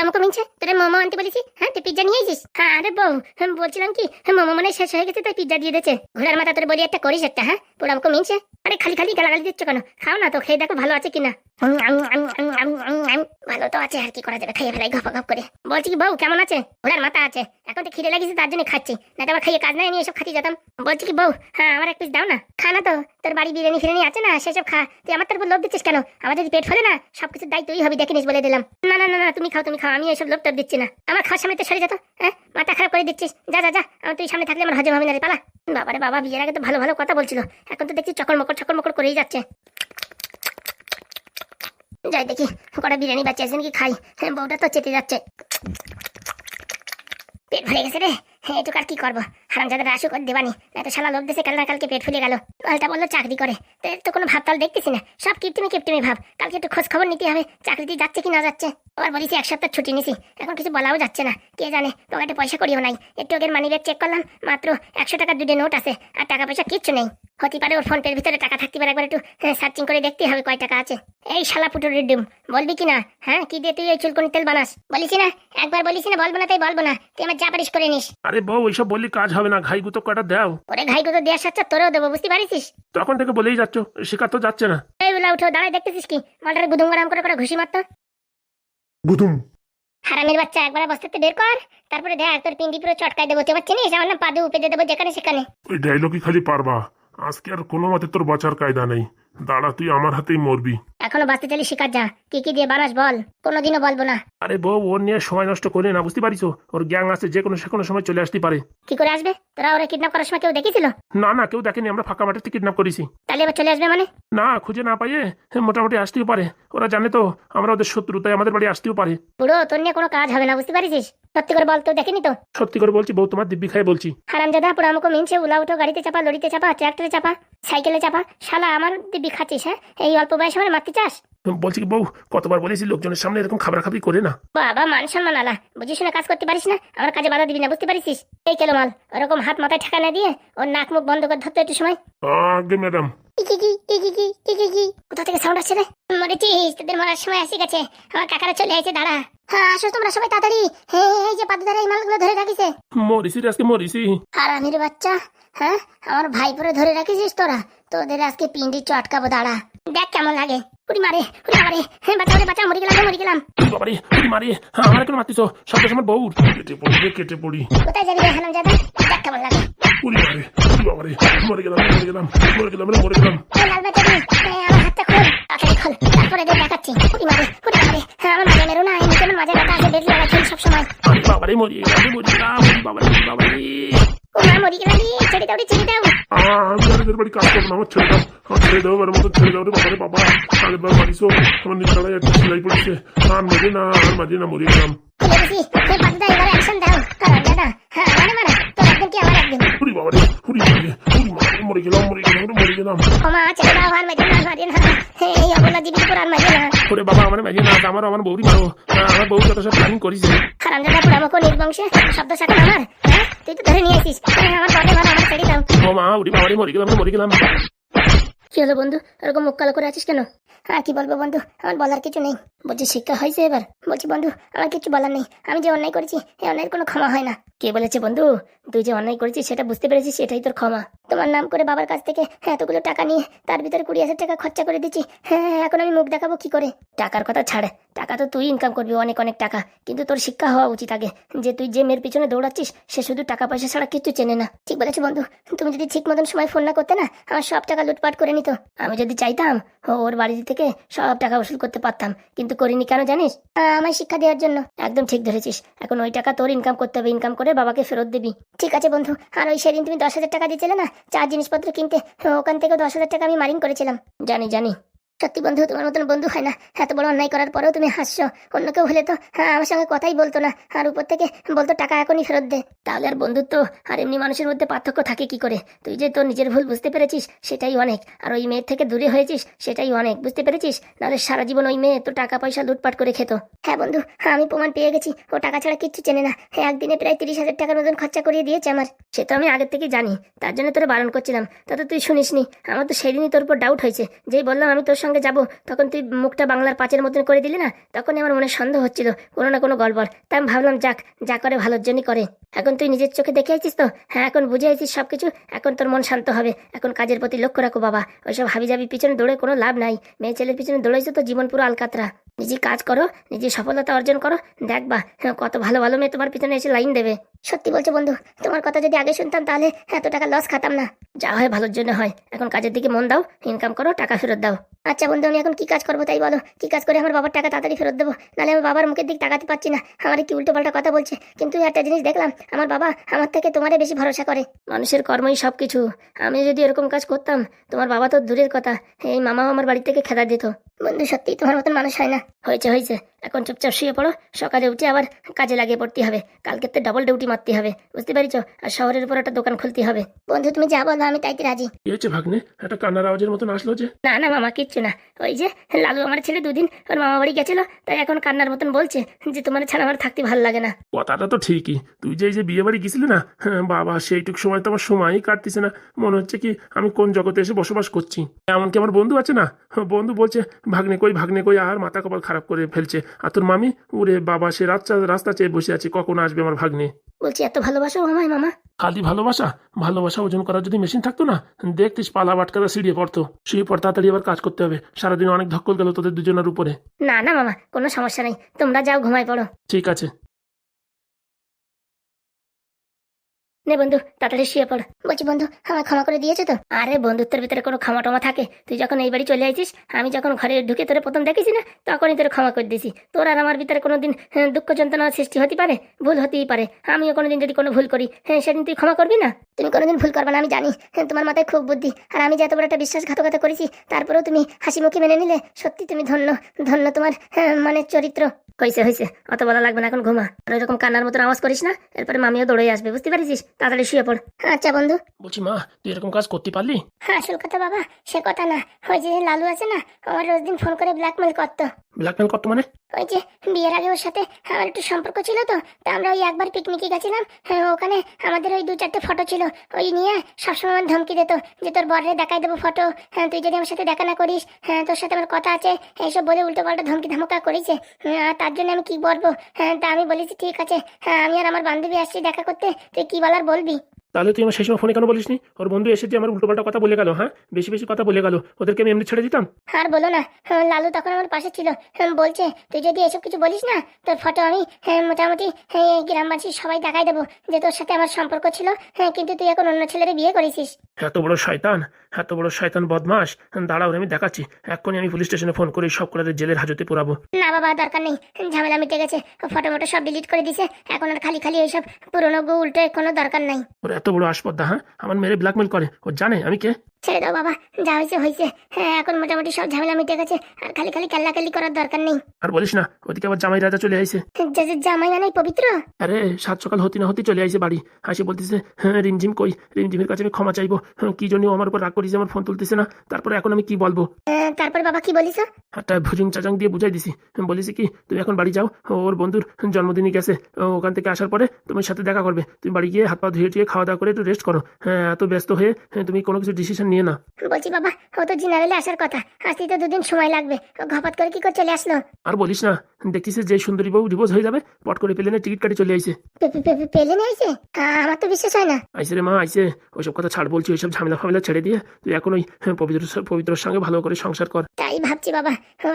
পোড়ামুখো মিনছে। তোরে মোমো আনতে বলেছি হ্যাঁ তুই পিজ্জা নিয়ে এসিস হ্যাঁ আরে বউ আমি বলছিলাম কি মোমো মানে শেষ হয়ে গেছে তাই পিজ্জা দিয়ে দিয়েছে। ঘোড়ার মাথা তোর বলি একটা করিস একটা হ্যাঁ পোড়ামুখো মিনছে। আরে খালি খালি গালাগালি দিচ্ছ কেন? খাও না তো খেয়ে দেখো ভালো আছে কিনা। আম, আম, আম, আম, আম, আম। ভালো তো আছে আর কি করা যাবে? খাইয়ে ফেলাই গপ গপ করে। বলছি কি বউ কেমন আছে? ঘোড়ার মাথা আছে। এখন তো খিদে লাগিয়েছে তার জন্য খাচ্ছি। না তো আবার খাইয়ে কাজ নাই নিয়ে এসব খাতি যেতাম। বলছি কি বউ হ্যাঁ আমার এক পিস দাও না। খা না তো। তোর বাড়ি বিরিয়ানি ফিরিয়ানি আছে না? সেসব খা। তুই আমার তোর লোভ দিচ্ছিস কেন? আমার যদি পেট ফলে না সবকিছু দায় তুই হবি দেখিনিস বলে দিলাম। না না না তুমি খাও তুমি খাও, আমি এসব লোভ তোর দিচ্ছি না। আমার খাওয়ার সামনে তো সরে যেত হ্যাঁ? মাথা খারাপ করে দিচ্ছিস। যা যা যা, আমার তুই সামনে থাকলে আমার হজম হবে না রে, পালা। বাবারে বাবা, বিয়ের আগে তো ভালো ভালো কথা বলছিল। এখন তো দেখছি চকর মকর চকর মকর করেই যাচ্ছে। যাই দেখি, কটা বিরিয়ানি বাচ্চা আছে নাকি খাই। হ্যাঁ বউটা তো চেতে যাচ্ছে। পেট ভরে গেছে রে। এটুকু আর কি করব? হারাম যাদের আসুক আর দেবানি। এত শালা লোক দেশে কাল না কালকে পেট ফুলে গেল। পাল্টা বলল, চাকরি করে। তো এর তো কোনো ভাবতাল দেখতেছি না। সব কিপটিমি কিপটিমি ভাব। কালকে একটু খোঁজ খবর নিতে হবে। চাকরিতে যাচ্ছে কি না যাচ্ছে? আবার বলেছি, এক সপ্তাহ ছুটি নিছি। এখন কিছু বলাও যাচ্ছে না। কে জানে? পকেটে পয়সা করিও নাই। একটু আগের মানি ব্যাগ চেক করলাম। মাত্র একশো টাকার দুটো নোট আছে। আর টাকা পয়সা কিচ্ছু নেই। হতে পারে ওর ফোন পের ভিতরে টাকা থাকতে পারে। একবার একটু সার্চিং করে দেখতে হবে কয় টাকা আছে। এই শালা পুটুর ডিম বলবি কি না? হ্যাঁ কি দিয়ে তুই এই চুলকনি তেল বানাস? বলিস না? একবার বলিস না, বলব না, তাই বলব না। তুই আমার যা পারিস করে নিস। আরে বউ এইসব বললি কাজ হবে না ঘাই গুতো কটা দাও। ওরে ঘাই গুতো দেওয়ার সাথে তোরেও দেবো বুঝতে পারিস তখন থেকে বলেই যাচ্ছ শিকার তো যাচ্ছে না। এই বেলা উঠো দাঁড়ায় দেখতেছিস কি? মালটারে গুদুম গরম করে করে ঘুষি মারতো। গুদুম। হারামের বাচ্চা একবার বস্তাতে বের কর তারপরে দেখ তোর পিন্ডি পুরো চটকাই দেবো তুই পাচ্ছি আমার নাম পাদু উপে দিয়ে দেবো যেখানে সেখানে। ওই ডায়লগই খালি পারবা। আজকে আর কোনো মতে তোর বাঁচার কায়দা নেই। দাঁড়া তুই আমার হাতেই মরবি। এখনও বাঁচতে চাইলে শিকার যা। কি কি দিয়ে বানাস বল। কোনোদিনও বলব না। আরে বউ ওর নিয়ে সময় নষ্ট করে না বুঝতে পারিস ওর গ্যাং আছে যে কোনো সে কোনো সময় চলে আসতে পারে। কি করে আসবে? তোরা ওরা কিডন্যাপ করার সময় কেউ দেখেছিল? না না কেউ দেখেনি আমরা ফাঁকা মাঠে কিডন্যাপ করেছি। তাহলে এবার চলে আসবে মানে? না খুঁজে না পাইয়ে মোটামুটি আসতেও পারে। ওরা জানে তো আমরা ওদের শত্রু তাই আমাদের বাড়ি আসতেও পারে। পুরো তোর নিয়ে কোনো কাজ হবে না বুঝতে পারিস সত্যি করে বল তো দেখেনি তো? সত্যি করে বলছি বউ তোমার দিব্যি খাই বলছি। হারামজাদা পুরো আমাকে মিনছে উলা উঠো গাড়িতে চাপা লরিতে চাপা ট্রাক্টরে চাপা সাইকেলে চাপা শালা আমার দিব্যি খাচ্ছিস হ্যাঁ? এই অল্প বয়সে আমার মারতে চাস? বলছি বউ কতবার বলেছি লোকজনের সামনে এরকম খাবরাখাবরি করে না? বাবা মান সম্মান আলা। বুঝিস না কাজ করতে পারিস না? আমার কাজে বাধা দিবি না বুঝতে পারিস? এই কেলো মাল ওরকম হাত মাথায় ঠেকা না দিয়ে ওর নাক মুখ বন্ধ করে ধরতে একটু সময়। আগে ম্যাডাম। কোথা থেকে সাউন্ড আসছে রে? মরেছিস তোদের মরার সময় গেছে। আমার কাকারা চলে দাঁড়া। হ্যাঁ আসো তোমরা সবাই তাড়াতাড়ি। এই যে পাতাদারা এই মালগুলো ধরে রাখিছে। মরিসি আজকে মরিসি আর বাচ্চা। হ্যাঁ? আমার ভাই পরে ধরে রাখিছিস তোরা? তোদের আজকে পিন্ডি চটকাবো দাঁড়া। দেখ কেমন লাগে। উড়ি মারে উড়ি মারে। হ্যাঁ বাচ্চা ওরে বাচ্চা মরে গেলাম মরে গেলাম। বাবারে তুই মারি। হ্যাঁ আমার কেন মারতিস সব সময় বউ। কেটে পড়ি রে কেটে পড়ি। কোথায় যাবি রে হানাম জাদা? দেখ কেমন লাগে। উড়ি মারে উড়ি বাবারে মরে গেলাম মরে গেলাম মরে গেলাম মরে গেলাম। লাল বাচ্চা দি আমার হাতটা খোল তাড়াতাড়ি খোল। তারপরে দেখ দেখাচ্ছি। উড়ি মারে উড়ি মারে। হ্যাঁ আমার মাঝে মেরো না আছে বেড লাগা সবসময়। বাবারে মরে মরে বাবারে বাবারে। குமாரம் ஒதுக்கலாடி செடிதாவுடி செடிதாவு சரி காசு நம்ம செடிதான் செடிதோ வரும்போது செடிதாவுடி பாப்பாரு பாப்பா. அது பாரு மடிசோ அவன் நீ தலை எட்டு சிலை பிடிச்சு. நான் மதி நான் மதி நான் முறியலாம் சரி பத்து ஐவர் ஆக்ஷன் தான் வேணா வேணா হ্যাঁ একদিন। কি আমার একদিন উড়ি বাবারে উড়ি বাবারে উড়ি মরে গেলাম মরে গেলাম মরে গেলাম। ও ছেড়ে দাও আর মাঝে না মারিয়ে না। এই অবলা জীবিত পুরান মাঝে না। ওরে বাবা আমার মাঝে না আমার আমার বৌরি মারো। আমার বউ যত সব প্ল্যানিং করিস হারাম জাদা পুরা আমাকে নির্বংশে শব্দ শাখা আমার। হ্যাঁ? তুই তো ধরে নিয়ে আসিস হ্যাঁ, আমার পরে মার আমার ছেড়ে দাও। ও মা উড়ি বাবারে মরে গেলাম মরে গেলাম। কি হলো বন্ধু? এরকম মুখ কালো করে আছিস কেন? আর কি বলব বন্ধু? আমার বলার কিছু নেই। বলছি শিক্ষা হয়েছে এবার। বলছি বন্ধু আমার কিছু বলার নেই। আমি যে অন্যায় করেছি এই অন্যায়ের কোনো ক্ষমা হয় না। কে বলেছে বন্ধু? তুই যে অন্যায় করেছিস, সেটা বুঝতে পেরেছিস, সেটাই তোর ক্ষমা। তোমার নাম করে বাবার কাছ থেকে এতগুলো টাকা নিয়ে তার ভিতরে কুড়ি হাজার টাকা খরচা করে দিচ্ছি। হ্যাঁ এখন আমি মুখ দেখাবো কি করে? টাকার কথা ছাড়। টাকা তো তুই ইনকাম করবি, অনেক অনেক টাকা। কিন্তু তোর শিক্ষা হওয়া উচিত আগে। যে তুই যে মেয়ের পিছনে দৌড়াচ্ছিস, সে শুধু টাকা পয়সা ছাড়া কিছু চেনে না। ঠিক বলেছ বন্ধু, তুমি যদি ঠিক মতন সময় ফোন না করতে না, আমার সব টাকা লুটপাট করে নিত। আমি যদি চাইতাম ওর বাড়ি থেকে সব টাকা উসুল করতে পারতাম। কিন্তু করিনি কেন জানিস? আমায় শিক্ষা দেওয়ার জন্য। একদম ঠিক ধরেছিস। এখন ওই টাকা তোর ইনকাম করতে হবে ইনকাম করে বাবাকে ফেরত দিবি। ঠিক আছে বন্ধু, আর ওই সেদিন তুমি দশ হাজার টাকা দিয়েছিলে না? চার জিনিসপত্র কিনতে, ওখান থেকে দশ হাজার টাকা আমি মারিং করেছিলাম। জানি জানি। সত্যি বন্ধু, তোমার মতন বন্ধু হয় না। এত বড় অন্যায় করার পরেও তুমি হাসছো। অন্য কেউ হলে তো হ্যাঁ আমার সঙ্গে কথাই বলতো না। আর উপর থেকে বলতো, টাকা এখনই ফেরত দে। তাহলে আর বন্ধুত্ব আর এমনি মানুষের মধ্যে পার্থক্য থাকে কি করে? তুই যে তোর নিজের ভুল বুঝতে পেরেছিস, সেটাই অনেক। আর ওই মেয়ের থেকে দূরে হয়েছিস, সেটাই অনেক। বুঝতে পেরেছিস? নাহলে সারা জীবন ওই মেয়ে তো টাকা পয়সা লুটপাট করে খেত। হ্যাঁ বন্ধু হ্যাঁ আমি প্রমাণ পেয়ে গেছি। ও টাকা ছাড়া কিচ্ছু চেনে না। হ্যাঁ একদিনে প্রায় তিরিশ হাজার টাকার মতন খরচা করিয়ে দিয়েছে আমার। সে তো আমি আগের থেকে জানি। তার জন্য তোরা বারণ করছিলাম। তা তো তুই শুনিসনি। আমার তো সেদিনই তোর উপর ডাউট হয়েছে। যেই বললাম আমি তোর সঙ্গে সঙ্গে যাব। তখন তুই মুখটা বাংলার পাঁচের মতন করে দিলি না তখনই আমার মনে সন্দেহ হচ্ছিল কোনো না কোনো গড়বড়। তাই আমি ভাবলাম যাক যা করে ভালোর জন্যই করে। এখন তুই নিজের চোখে দেখে আছিস তো? হ্যাঁ এখন বুঝে আছিস সব কিছু এখন তোর মন শান্ত হবে। এখন কাজের প্রতি লক্ষ্য রাখো বাবা। ওইসব হাবি যাবি পিছনে দৌড়ে কোনো লাভ নাই। মেয়ে ছেলের পিছনে দৌড়াইছো তো জীবন পুরো আলকাতরা। নিজে কাজ করো নিজে সফলতা অর্জন করো। দেখবা হ্যাঁ, কত ভালো ভালো মেয়ে তোমার পিছনে এসে লাইন দেবে। সত্যি বলছো বন্ধু তোমার কথা যদি আগে শুনতাম তাহলে এত টাকা লস খাতাম না। যা হয় ভালোর জন্য হয়। এখন কাজের দিকে মন দাও ইনকাম করো টাকা ফেরত দাও। আচ্ছা বন্ধু আমি এখন কি কাজ করব তাই বলো। কি কাজ করে আমার বাবার টাকা তাড়াতাড়ি ফেরত দেবো? নাহলে আমার বাবার মুখের দিক তাকাতে পারছি না। আমার কি উল্টো পাল্টা কথা বলছে? কিন্তু একটা জিনিস দেখলাম আমার বাবা আমার থেকে তোমারে বেশি ভরসা করে। মানুষের কর্মই সব কিছু আমি যদি এরকম কাজ করতাম তোমার বাবা তো দূরের কথা। এই মামাও আমার বাড়ি থেকে খেদা দিত। বন্ধু সত্যি তোমার মতন মানুষ হয় না। হয়েছে হয়েছে। এখন চুপচাপ শুয়ে পড়ো। সকালে উঠে আবার কাজে লাগিয়ে পড়তে হবে। কালকে তো ডাবল ডিউটি মারতে হবে। বুঝতে পারিছ? আর শহরের উপর একটা দোকান খুলতে হবে। বন্ধু তুমি যা বলো আমি তাইতে রাজি। কি হয়েছে ভাগ্নে? একটা কান্নার আওয়াজের মতন আসলো যে। না না মামা কিচ্ছু না। ওই যে লালু আমার ছেলে দুদিন ওর মামা বাড়ি গেছিল তাই এখন কান্নার মতন বলছে যে তোমার ছাড়া আমার থাকতে ভালো লাগে না। কথাটা তো ঠিকই। তুই যে এই যে বিয়ে বাড়ি গেছিলি না হ্যাঁ, বাবা সেইটুক সময় তো আমার সময়ই কাটতেছে না। মনে হচ্ছে কি আমি কোন জগতে এসে বসবাস করছি। এমনকি আমার বন্ধু আছে না? বন্ধু বলছে ভাগ্নে কই ভাগ্নে কই আর মাথা কপাল খারাপ করে ফেলছে। আর তোর মামি? ওরে বাবা সে রাস্তা রাস্তা চেয়ে বসে আছে কখন আসবে আমার ভাগ্নে? বলছি এত ভালোবাসা আমায় মামা? খালি ভালোবাসা? ভালোবাসা ওজন করার যদি মেশিন থাকতো না? দেখতিস পালা বাটকারা সিঁড়িয়ে পড়তো। শুয়ে পর তাড়াতাড়ি আবার কাজ করতে হবে। সারাদিন অনেক ধক্কল গেল তোদের দুজনের উপরে। না না মামা কোনো সমস্যা নেই। তোমরা যাও ঘুমাই পড়ো। ঠিক আছে। নে বন্ধু তাড়াতাড়ি শুয়ে পড়। বলছি বন্ধু আমার ক্ষমা করে দিয়েছ তো? আরে বন্ধুত্বের ভিতরে কোনো ক্ষমা টমা থাকে। তুই যখন এই বাড়ি চলে আইছিস আমি যখন ঘরে ঢুকে তোরে প্রথম দেখেছি না তখনই তোর ক্ষমা করে দিয়েছি। তোর আর আমার ভিতরে কোনোদিন হ্যাঁ, দুঃখ যন্ত্রণার সৃষ্টি হতে পারে ভুল হতেই পারে। আমিও কোনোদিন যদি কোনো ভুল করি হ্যাঁ সেদিন তুই ক্ষমা করবি না? তুমি কোনোদিন ভুল করবে না আমি জানি। হ্যাঁ, তোমার মাথায় খুব বুদ্ধি। আর আমি যে এত বড় একটা বিশ্বাসঘাতকতা করেছি তারপরেও তুমি হাসি মুখে মেনে নিলে সত্যি তুমি ধন্য ধন্য তোমার হ্যাঁ, মানে চরিত্র। হয়েছে হয়েছে অত বলা লাগবে না এখন ঘুমা। আর ওইরকম কান্নার মতন আওয়াজ করিস না এরপরে মামিও দৌড়ে আসবে বুঝতে পারিস তাড়াতাড়ি শুয়ে পড়। আচ্ছা বন্ধু। বলছি মা তুই এরকম কাজ করতে পারলি? হ্যাঁ আসল কথা বাবা সে কথা না। ওই যে লালু আছে না আমার রোজ দিন ফোন করে ব্ল্যাকমেল করতো। ব্ল্যাকমেল করতো মানে? ওই যে বিয়ের আগে ওর সাথে আমার একটু সম্পর্ক ছিল তো তা আমরা ওই একবার পিকনিকে গেছিলাম। হ্যাঁ, ওখানে আমাদের ওই দু চারটে ফটো ছিল। ওই নিয়ে সবসময় আমার ধমকি দিত যে তোর বরের দেখাই দেবো ফটো হ্যাঁ তুই যদি আমার সাথে দেখা না করিস হ্যাঁ তোর সাথে আমার কথা আছে এইসব বলে উল্টো পাল্টা ধমকি ধামকা করেছে। হ্যাঁ, তার জন্য আমি কি বলব? হ্যাঁ তা আমি বলেছি ঠিক আছে। হ্যাঁ আমি আর আমার বান্ধবী আসছি দেখা করতে। তুই কি বলার বলবি? তাহলে তুই আমার সেই সময় ফোনে কেন বলিসনি? ওর বন্ধু এসে যে আমার উল্টোপাল্টা কথা বলে গেল হ্যাঁ? বেশি বেশি কথা বলে গেল। ওদেরকে আমি এমনি ছেড়ে দিতাম? আর বলো না হ্যাঁ, লালু তখন আমার পাশে ছিল। হ্যাঁ, বলছে তুই যদি এসব কিছু বলিস না তোর ফটো আমি হ্যাঁ, মোটামুটি গ্রামবাসী সবাই দেখাই দেবো যে তোর সাথে আমার সম্পর্ক ছিল। হ্যাঁ কিন্তু তুই এখন অন্য ছেলের বিয়ে করেছিস। এত বড় শয়তান এত বড় শয়তান বদমাস দাঁড়াও আমি দেখাচ্ছি। এক্ষুনি আমি পুলিশ স্টেশনে ফোন করে সব করে জেলের হাজতে পুরাবো। না বাবা দরকার নেই। ঝামেলা মিটে গেছে। ফটো মটো সব ডিলিট করে দিছে। এখন আর খালি খালি এইসব পুরোনো গু উল্টে কোনো দরকার নাই। এত বড় আসপদ্দা হ্যাঁ? আমার মেরে ব্ল্যাকমেল করে। ও জানে আমি কে? ছেড়ে দাও বাবা যা হয়েছে হয়েছে। হ্যাঁ এখন মোটামুটি সব ঝামেলা মিটে গেছে। আর খালি খালি কাল্লাকাল্লি করার দরকার নেই। আর বলিস না ওদিকে আবার জামাই রাজা চলে আইছে। জামাই মানে পবিত্র? আরে সাত সকাল হতে না হতে চলে আইছে বাড়ি। হাসি বলতেছে হ্যাঁ রিমঝিম কই? রিমঝিমের কাছে আমি ক্ষমা চাইব। হ্যাঁ, কি জন্য আমার উপর রাগ করিস আমার ফোন তুলতেছে না? তারপরে এখন আমি কি বলব? আহ, তারপর বাবা কি বলিস? একটা ভুজুং চাচাং দিয়ে বুঝাই দিছি। বলেছি কি তুমি এখন বাড়ি যাও। ওর বন্ধুর জন্মদিনই গেছে। ওখান থেকে আসার পরে তোমার সাথে দেখা করবে। তুমি বাড়ি গিয়ে হাত পা ধুয়ে টুয়ে খাওয়া দাওয়া করে একটু রেস্ট করো। হ্যাঁ এত ব্যস্ত হয়ে হ্যাঁ, তুমি কোনো কিছু ডিসিশন নিয়ে না। বলছি বাবা ও তো জেনারেলে আসার কথা। আসতে তো দুদিন সময় লাগবে। ঘপাত করে কি করে চলে আসলো? আর বলিস না দেখতেছিস যে সুন্দরী বউ ডিভোর্স হয়ে যাবে পট করে প্লেনে টিকিট কাটি চলে আইছে। পেলে নিয়ে আইছে? আমার তো বিশ্বাস হয় না। আইসে রে মা আইসে ওইসব কথা ছাড় বলছি ওইসব ঝামেলা ফামেলা ছেড়ে দিয়ে তুই এখন ওই হ্যাঁ, পবিত্র পবিত্রর সঙ্গে ভালো করে সংসার কর। তাই ভাবছি বাবা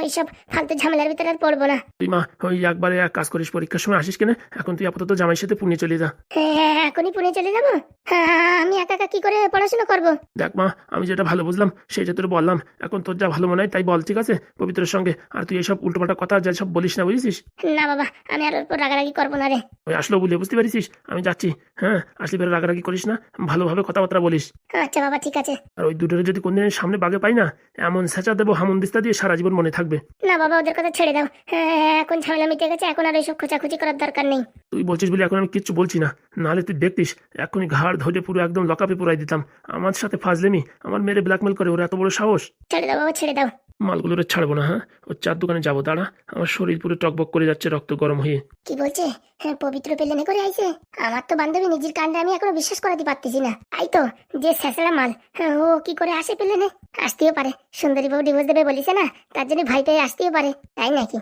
এইসব ফালতু ঝামেলার ভিতরে আর পড়ব না। তুই মা ওই একবারে এক কাজ করিস পরীক্ষার সময় আসিস কেন? এখন তুই আপাতত জামাইয়ের সাথে পুনে চলে যা। হ্যাঁ এখনই পুনে চলে যাব? হ্যাঁ আমি একা একা কি করে পড়াশোনা করব? দেখ মা আমি যেটা ভালো বুঝলাম সেটা তোর বললাম। এখন তোর যা ভালো মনে হয় তাই বল ঠিক আছে? পবিত্রের সঙ্গে। আর তুই এইসব উল্টোপাল্টা কথা যা সব বলিস না বুঝেছিস? না বাবা আমি আর ওর রাগারাগি করব না রে। ওই আসলো বলে বুঝতে পারিস আমি যাচ্ছি হ্যাঁ? আসলে বেরো রাগারাগি করিস না ভালোভাবে কথাবার্তা বলিস। আচ্ছা বাবা ঠিক আছে। আর ওই দুটোরে যদি কোনদিনের সামনে বাগে পাই না এমন সেচা দেবো হামন দিস্তা দিয়ে সারা জীবন মনে থাকবে। না বাবা ওদের কথা ছেড়ে দাও। হ্যাঁ এখন ঝামেলা মিটে গেছে এখন আর এইসব খোঁচাখুচি করার দরকার নেই। তুই বলছিস বলে এখন আমি কিচ্ছু বলছি না। নাহলে তুই দেখতিস এখনই ঘাড় ধরে পুরো একদম লকাপে পুরাই দিতাম। আমার সাথে ফাজলেমি আমার মেরে ব্ল্যাকমেল করে ওর এত বড় সাহস? ছেড়ে দাও বাবা ছেড়ে দাও। মালগুলোরে ছাড়বো না হ্যাঁ? ওর চার দোকানে যাব দাঁড়া। আমার শরীর পুরো টকবক করে যাচ্ছে রক্ত গরম হয়ে। কি বলছে? হ্যাঁ পবিত্র পেলেনে করে আইছে। আমার তো বান্ধবী নিজের কাণ্ডে আমি এখনও বিশ্বাস করাতে পারতেছি না। আই তো যে শেষেরা মাল। হ্যাঁ, ও কি করে আসে পেলেনে? আসতেও পারে। সুন্দরী বাবু ডিভোর্স দেবে বলিছে না তার জন্য ভাই পেয়ে আসতেও পারে। তাই নাকি?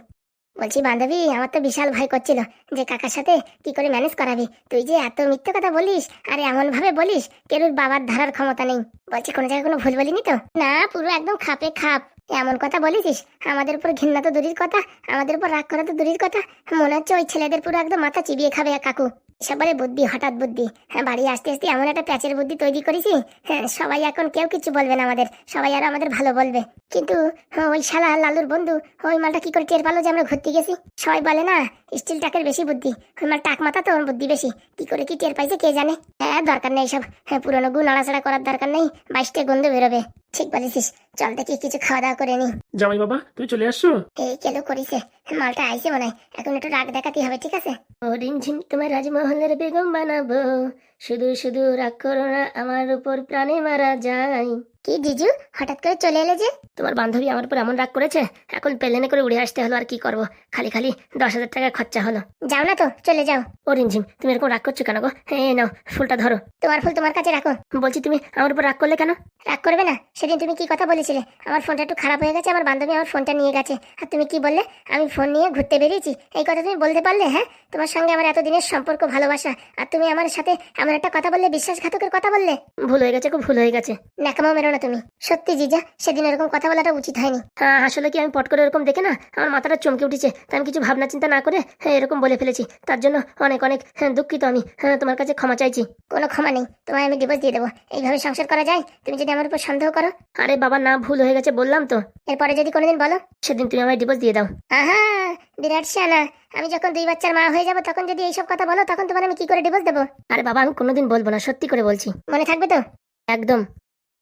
বলছি, বান্ধবী, আমার তো বিশাল ভয় করছিল যে কাকার সাথে কি করে ম্যানেজ করাবি। তুই যে এত মিথ্যে কথা বলিস আর এমন ভাবে বলিস, কেরুর বাবার ধারার ক্ষমতা নেই। বলছি, কোনো জায়গায় কোনো ভুল বলিনি তো? না, পুরো একদম খাপে খাপ। এমন কথা বলেছিস? আমাদের উপর ঘৃণা তো দূরের কথা আমাদের উপর রাগ করা তো দূরের কথা। মনে হচ্ছে ওই ছেলেদের পুরো একদম মাথা চিবিয়ে খাবে এক কাকু। সবারে বুদ্ধি হঠাৎ বুদ্ধি। হ্যাঁ বাড়ি আসতে আসতে এমন একটা প্যাচের বুদ্ধি তৈরি করেছি হ্যাঁ সবাই এখন কেউ কিছু বলবে না আমাদের সবাই আর আমাদের ভালো বলবে। কিন্তু হ্যাঁ, ওই শালা লালুর বন্ধু ওই মালটা কি করে টের পালো যে আমরা ঘুরতে গেছি? সবাই বলে না স্টিল টাকের বেশি বুদ্ধি ওই মাল টাক মাথা তো ওর বুদ্ধি বেশি। কি করে কি টের পাইছে কে জানে? হ্যাঁ দরকার নেই সব হ্যাঁ পুরোনো গু নাড়াচাড়া করার দরকার নেই বাইশটা গন্ধ বেরোবে। ঠিক বলেছিস। চল দেখি কিছু খাওয়া দাওয়া করে নি। জামাই বাবা তুই চলে আসছো? এই কেলো করিছে। মালটা আইছে মনে হয়। এখন একটু রাগ দেখাতে হবে ঠিক আছে? ও রিমঝিম তোমার রাজমহলের বেগম বানাবো। শুধু শুধু রাগ করো না আমার উপর প্রাণে মারা যায়। কি জিজু হঠাৎ করে চলে এলে যে? তোমার বান্ধবী আমার উপর এমন রাগ করেছে? এখন প্লেনে করে উড়ে আসতে হলো আর কি করব? খালি খালি দশ হাজার টাকা খরচা হলো। যাও না তো চলে যাও। ও রিমঝিম তুমি এরকম রাগ করছ কেন গো? এই নাও ফুলটা ধরো। তোমার ফুল তোমার কাছে রাখো। বলছি তুমি আমার উপর রাগ করলে কেন? রাগ করবে না? সেদিন তুমি কি কথা বলেছিলে? আমার ফোনটা একটু খারাপ হয়ে গেছে আমার বান্ধবী আমার ফোনটা নিয়ে গেছে। আর তুমি কি বললে? আমি ফোন নিয়ে ঘুরতে বেরিয়েছি। এই কথা তুমি বলতে পারলে হ্যাঁ? তোমার সঙ্গে আমার এতদিনের সম্পর্ক ভালোবাসা আর তুমি আমার সাথে এমন একটা কথা বললে বিশ্বাসঘাতকের কথা বললে? ভুল হয়ে গেছে খুব ভুল হয়ে গেছে। ন্যাকামো মেরো না তুমি। সত্যি জিজা সেদিন এরকম কথা বলাটা উচিত হয়নি। হ্যাঁ আসলে কি আমি পট করে এরকম দেখে না? আমার মাথাটা চমকে উঠেছে। তাই আমি কিছু ভাবনা চিন্তা না করে হ্যাঁ এরকম বলে ফেলেছি। তার জন্য অনেক অনেক হ্যাঁ, দুঃখিত আমি। হ্যাঁ তোমার কাছে ক্ষমা চাইছি। কোনো ক্ষমা নেই। তোমায় আমি ডিভোর্স দিয়ে দেবো। এইভাবে সংসার করা যায়? তুমি যদি আমার উপর সন্দেহ করো। আরে বাবা না ভুল হয়ে গেছে বললাম তো। এরপরে যদি কোনোদিন বলো। সেদিন তুমি আমায় ডিভোর্স দিয়ে দাও। আহা বিরাট শানা আমি যখন দুই বাচ্চার মা হয়ে যাব তখন যদি এইসব কথা বলো তখন তোমার আমি কি করে ডিভোর্স দেবো? আরে বাবা আমি কোনোদিন বলব না সত্যি করে বলছি। মনে থাকবে তো? একদম।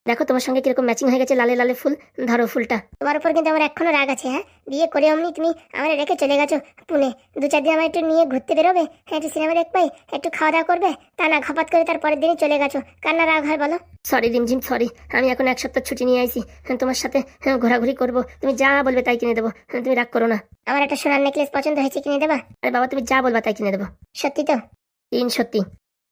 দেখো তোমার সঙ্গে কীরকম ম্যাচিং হয়ে গেছে লালে লালে ফুল। ধরো ফুলটা। তোমার উপর কিন্তু আমার এখনও রাগ আছে হ্যাঁ? বিয়ে করে অমনি তুমি আমার রেখে চলে গেছো পুনে। দু চার দিন আমার একটু নিয়ে ঘুরতে বেরোবে হ্যাঁ একটু সিনেমা দেখবে একটু খাওয়া দাওয়া করবে তা না খপাত করে তার পরের দিনই চলে গেছো। কান্না রাগ হয় বলো? সরি রিমঝিম সরি আমি এখন এক সপ্তাহ ছুটি নিয়ে আইছি। হ্যাঁ, তোমার সাথে হ্যাঁ, ঘোরাঘুরি করব। তুমি যা বলবে তাই কিনে দেবো। হ্যাঁ, তুমি রাগ করো না। আমার একটা সোনার নেকলেস পছন্দ হয়েছে কিনে দেবা? আরে বাবা তুমি যা বলবা তাই কিনে দেবো। সত্যি তো? তিন সত্যি।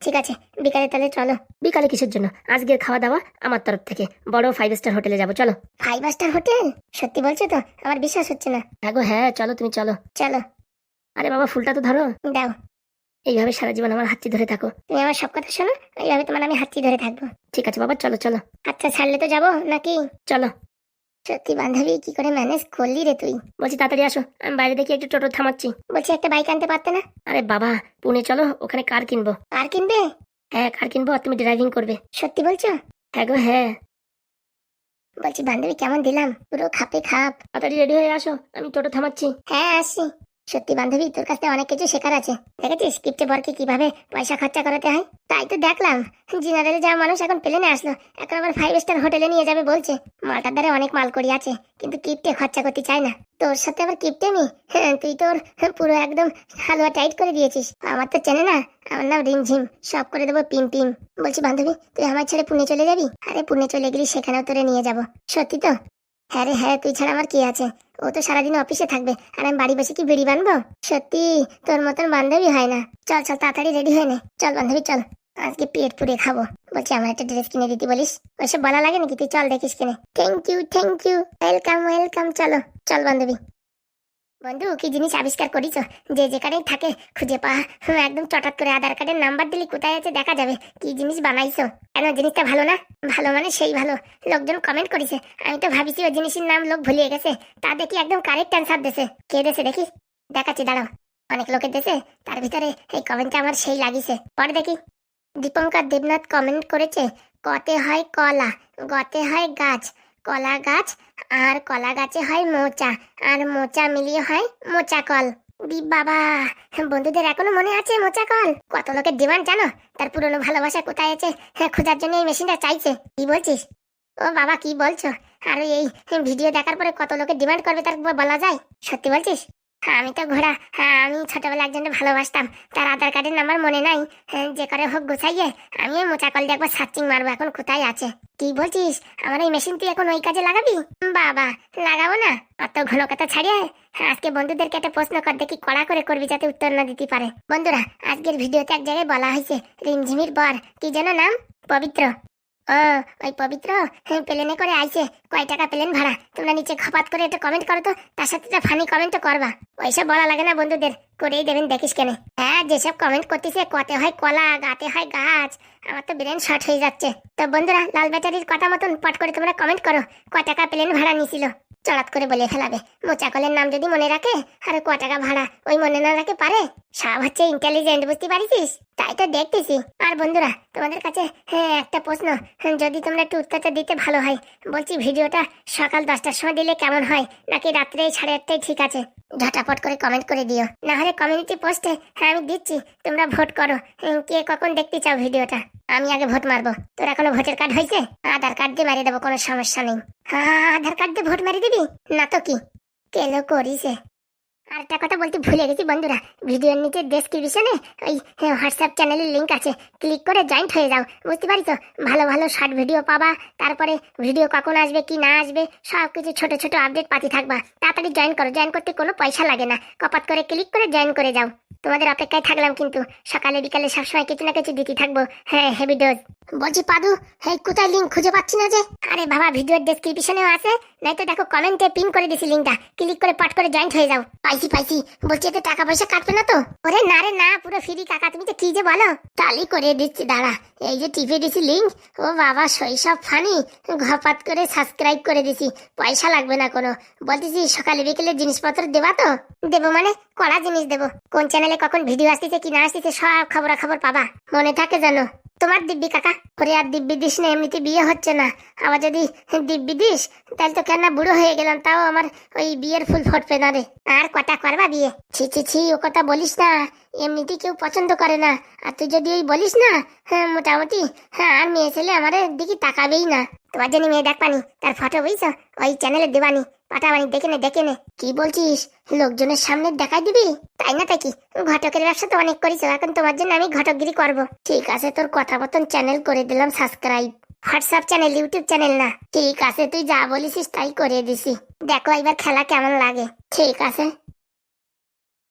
ঠিক আছে বিকালে তাহলে চলো। বিকালে কিসের জন্য? আজকের খাওয়া দাওয়া আমার তরফ থেকে। বড় ফাইভ স্টার হোটেলে যাব চলো। ফাইভ স্টার হোটেল সত্যি বলছো তো? আমার বিশ্বাস হচ্ছে না। হ্যাঁ গো হ্যাঁ চলো তুমি চলো। চলো। আরে বাবা ফুলটা তো ধরো। দাও। এইভাবে সারা জীবন আমার হাতটি ধরে থাকো। তুমি আমার সব কথা শোনো এইভাবে তোমার আমি হাতটি ধরে থাকব। ঠিক আছে বাবা চলো চলো। আচ্ছা ছাড়লে তো যাব নাকি? চলো। সত্যি বান্ধবী কি করে ম্যানেজ করলি রে তুই? বলছি তাড়াতাড়ি আসো আমি বাইরে দেখি একটু টোটো থামাচ্ছি। বলছি একটা বাইক আনতে পারতে না? আরে বাবা পুনে চলো ওখানে কার কিনবো। কার কিনবে? হ্যাঁ কার কিনবো আর তুমি ড্রাইভিং করবে। সত্যি বলছো? হ্যাঁ গো হ্যাঁ। বলছি বান্ধবী কেমন দিলাম? পুরো খাপে খাপ। তাড়াতাড়ি রেডি হয়ে আসো আমি টোটো থামাচ্ছি। হ্যাঁ আসছি সত্যি বান্ধবী, তোর কাছে অনেক কিছু শেখার আছে। দেখেছিস, কিপ্টে বরকে কীভাবে পয়সা খরচা করাতে হয়? তাই তো দেখলাম জেনারেলে যাওয়া মানুষ এখন প্লেনে আসলো। এখন আবার ফাইভ স্টার হোটেলে নিয়ে যাবে বলছে। মালটার দ্বারা অনেক মাল করি আছে, কিন্তু কিপ্টে খরচা করতে চায় না। তোর সাথে আবার কিপ্টে নি হ্যাঁ তুই তোর পুরো একদম হালুয়া টাইট করে দিয়েছিস। আমার তো চেনে না, আমার নাম রিমঝিম, সব করে দেবো পিম পিম। বলছি, বান্ধবী, তুই আমার ছেড়ে পুনে চলে যাবি? আরে, পুনে চলে গেলি সেখানেও তোরে নিয়ে যাব। সত্যি তো? হ্যাঁ রে হ্যাঁ তুই ছাড়া আমার কি আছে? ও তো সারাদিন অফিসে থাকবে, আর আমি বাড়ি বসে কি বিড়ি বানবো? সত্যি, তোর মতন বান্ধবী হয় না। চল চল, তাড়াতাড়ি রেডি হয়ে নে। চল, বান্ধবী, চল। আজকে পেট পুড়ে খাব। বলছি, আমার একটা ড্রেস কিনে দিতে বলিস? ওইসব বলা লাগে নাকি? তুই চল দেখিস কিনে। Thank you thank you welcome welcome চলো, চল বান্ধবী। বন্ধু, কি জিনিস আবিষ্কার করিস? যে যেখানেই থাকে, খুঁজে পাওয়া একদম চটাৎ করে আধার কার্ডের নাম্বার দিলি, কোথায় আছে দেখা যাবে। কি জিনিস বানাইছো? কেন জিনিসটা ভালো না? ভালো মানে সেই ভালো। লোকজন কমেন্ট করেছে। আমি তো ভাবিছি ওই জিনিসের নাম লোক ভুলিয়ে গেছে। তা দেখি একদম কারেক্ট অ্যান্সার দেছে। কে দেছে দেখি? দেখাচ্ছি, দাঁড়াও। অনেক লোকের দেছে। তার ভিতরে এই কমেন্টটা আমার সেই লাগিছে। পরে দেখি। দীপঙ্কর দেবনাথ কমেন্ট করেছে কতে হয় কলা, গতে হয় গাছ কলা গাছ, আর কলা গাছে হয় মোচা, আর মোচা মিলিয়ে হয় মোচা কল বাবা, বন্ধুদের এখনও মনে আছে মোচা কল কত লোকের ডিমান্ড জানো? তার পুরনো ভালোবাসা কোথায় আছে? খোঁজার জন্য এই মেশিনটা চাইছে। কি বলছিস? ও বাবা, কি বলছো? আর এই ভিডিও দেখার পরে কত লোকের ডিমান্ড করবে তার বলা যায়? সত্যি বলছিস? আমি তো ঘোড়া। হ্যাঁ আমি ছোটবেলা একজনকে ভালোবাসতাম। তার আধার কার্ডের নাম্বার মনে নাই। হ্যাঁ, যে করে হোক গুছাইয়ে আমি মোচা কল একবার সার্চিং মারবো এখন কোথায় আছে? কি বলছিস? আমার এই মেশিন তুই এখন ওই কাজে লাগাবি? বাবা লাগাবো না। অত ঘন কথা ছাড়িয়ে হ্যাঁ, আজকে বন্ধুদেরকে একটা প্রশ্ন কর দেখি কড়া করে করবি যাতে উত্তর না দিতে পারে। বন্ধুরা আজকের ভিডিওতে এক জায়গায় বলা হয়েছে রিমঝিমির বর। কি যেন নাম? পবিত্র। ওই পবিত্র হ্যাঁ, প্লেনে করে আইছে কয় টাকা প্লেন ভাড়া? তোমরা নিচে খপাত করে একটা কমেন্ট করো তো তার সাথে একটা ফানি কমেন্টও করবা। ওইসব বলা লাগে না বন্ধুদের করেই দেবেন দেখিস কেন। হ্যাঁ যেসব কমেন্ট করতেছে কতে হয় কলা গাতে হয় গাছ আমার তো ব্রেন শর্ট হয়ে যাচ্ছে। তো বন্ধুরা লাল ব্যাটারির কথা মতন পট করে তোমরা কমেন্ট করো ক টাকা প্লেন ভাড়া নিছিল? চড়াত করে বলে ফেলাবে। মোচাকলের নাম যদি মনে রাখে, আর ক টাকা ভাড়া ওই মনে না রাখে পারে? সব হচ্ছে ইন্টেলিজেন্ট বুঝতে পারিস তাই তো দেখতেছি। আর বন্ধুরা, তোমাদের কাছে হ্যাঁ একটা প্রশ্ন। যদি তোমরা একটু উত্তরটা দিতে ভালো হয়, বলছি ভিডিওটা সকাল দশটার সময় দিলে কেমন হয়? নাকি রাত্রে সাড়ে আটটায় ঠিক আছে? ঝটাপট করে কমেন্ট করে দিও। না হলে কমিউনিটি পোস্টে হ্যাঁ আমি দিচ্ছি তোমরা ভোট করো। হ্যাঁ, কে কখন দেখতে চাও ভিডিওটা? আমি আগে ভোট মারবো। তোরা এখনও ভোটের কার্ড হয়েছে? আধার কার্ড দিয়ে মারিয়ে দেবো কোনো সমস্যা নেই। হ্যাঁ আধার কার্ড দিয়ে ভোট মারিয়ে দিবি? না তো কি? কেলো করিছে। আর একটা কথা বলতে ভুলে গেছি বন্ধুরা। ভিডিওর নিচে ডেসক্রিপশনে ওই হোয়াটসঅ্যাপ চ্যানেলের লিঙ্ক আছে। ক্লিক করে জয়েন্ট হয়ে যাও। বুঝতে পারি তো? ভালো ভালো শর্ট ভিডিও পাবা। তারপরে ভিডিও কখন আসবে, কি না আসবে সব কিছু ছোট ছোট আপডেট পাতি থাকবা। তাড়াতাড়ি জয়েন করো। জয়েন করতে কোনো পয়সা লাগে না। কপাত করে ক্লিক করে জয়েন করে যাও। তোমাদের অপেক্ষায় থাকলাম কিন্তু। সকালে, বিকালে সবসময় কিছু না কিছু দিতে থাকব। হ্যাঁ হেভি ডোজ বলছি পাদু হ্যাঁ কোথায় লিঙ্ক খুঁজে পাচ্ছি না যে? আরে বাবা ভিডিওর ডেসক্রিপশনেও আছে নয়তো দেখো কমেন্টে পিন করে দিছি লিঙ্কটা ক্লিক করে পাট করে জয়েন্ট হয়ে যাও। পাইছি পাইছি। বলছি এতে টাকা পয়সা কাটবে না তো? ওরে না রে না পুরো ফ্রি কাকা তুমি তো কি যে বলো? তালি করে দিচ্ছি দাঁড়া। এই যে টিপে দিছি লিঙ্ক ও বাবা শৈশব ফানি। ঘপাত করে সাবস্ক্রাইব করে দিছি। পয়সা লাগবে না কোনো। বলতেছি সকালে বিকেলে জিনিসপত্র দেবা তো? দেবো মানে? কড়া জিনিস দেবো। কোন চ্যানেলে কখন ভিডিও আসতেছে কি না আসতেছে সব খবর খবর পাবা। মনে থাকে জানো তোমার দিব্যি কাকা ওরে আর দিব্যি দিস না, এমনিতে বিয়ে হচ্ছে না। আবার যদি দিব্যি দিস, তাহলে তো কেন বুড়ো হয়ে গেলাম, তাও আমার ওই বিয়ের ফুল ফটবে না রে। আর কটা করবা বিয়ে? ছি ছি ছি, ও কথা বলিস না। এমনিতে কেউ পছন্দ করে না। আর তুই যদি ওই বলিস না হ্যাঁ মোটামুটি হ্যাঁ আর মেয়ে ছেলে আমার দিকে তাকাবেই না। তোমার জন্য মেয়ে দেখবানি তার ফটো বুঝছ? ওই চ্যানেলে দেবানি। পাঠাবানি দেখে নে দেখে নে। কি বলছিস? লোকজনের সামনে দেখাই দিবি? তাই না তাই কি ঘটকের ব্যবসা তো অনেক করিস এখন তোমার জন্য আমি ঘটকগিরি করব। ঠিক আছে, তোর কথা মতন চ্যানেল করে দিলাম subscribe WhatsApp channel YouTube channel না। ঠিক আছে, তুই যা বলিস তাই করে দিছি। দেখো এবার খেলা কেমন লাগে। ঠিক আছে।